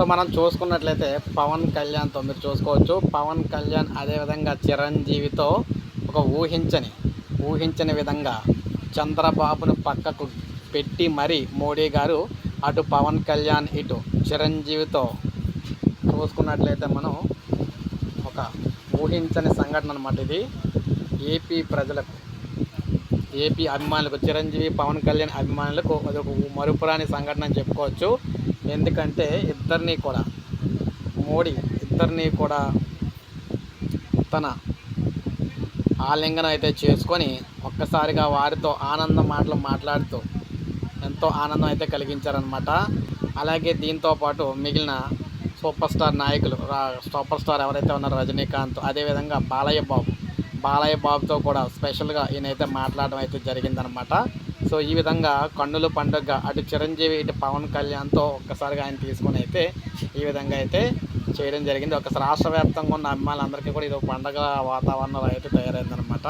So మనం చూసుకున్నట్లయితే పవన్ కళ్యాణ్తో మీరు చూసుకోవచ్చు. పవన్ కళ్యాణ్ అదేవిధంగా చిరంజీవితో ఒక ఊహించని ఊహించని విధంగా చంద్రబాబును పక్కకు పెట్టి మరి మోడీ గారు అటు పవన్ కళ్యాణ్ ఇటు చిరంజీవితో చూసుకున్నట్లయితే మనం ఒక ఊహించని సంఘటన అనమాట ఇది. ఏపీ ప్రజలకు ఏపీ అభిమానులకు చిరంజీవి పవన్ కళ్యాణ్ అభిమానులకు అది ఒక మరుపురాని సంఘటన అని చెప్పుకోవచ్చు. ఎందుకంటే ఇద్దరినీ కూడా మోడీ ఇద్దరిని కూడా తన ఆలింగనం అయితే చేసుకొని ఒక్కసారిగా వారితో ఆనందం మాటలు మాట్లాడుతూ ఎంతో ఆనందం అయితే కలిగించారనమాట అలాగే దీంతో పాటు మిగిలిన సూపర్ స్టార్ నాయకులు రా- సూపర్ స్టార్ ఎవరైతే ఉన్నారో రజనీకాంత్ అదేవిధంగా బాలయ్య బాబు బాలయ్య బాబుతో కూడా స్పెషల్గా ఈయనైతే మాట్లాడడం అయితే జరిగిందనమాట సో ఈ విధంగా కన్నుల పండుగ అటు చిరంజీవి ఇటు పవన్ కళ్యాణ్తో ఒక్కసారిగా ఆయన తీసుకొని అయితే ఈ విధంగా అయితే చేయడం జరిగింది. ఒకసారి రాష్ట్ర వ్యాప్తంగా ఉన్న అభిమానులందరికీ కూడా ఇది ఒక పండగ వాతావరణం అయితే తయారైందనమాట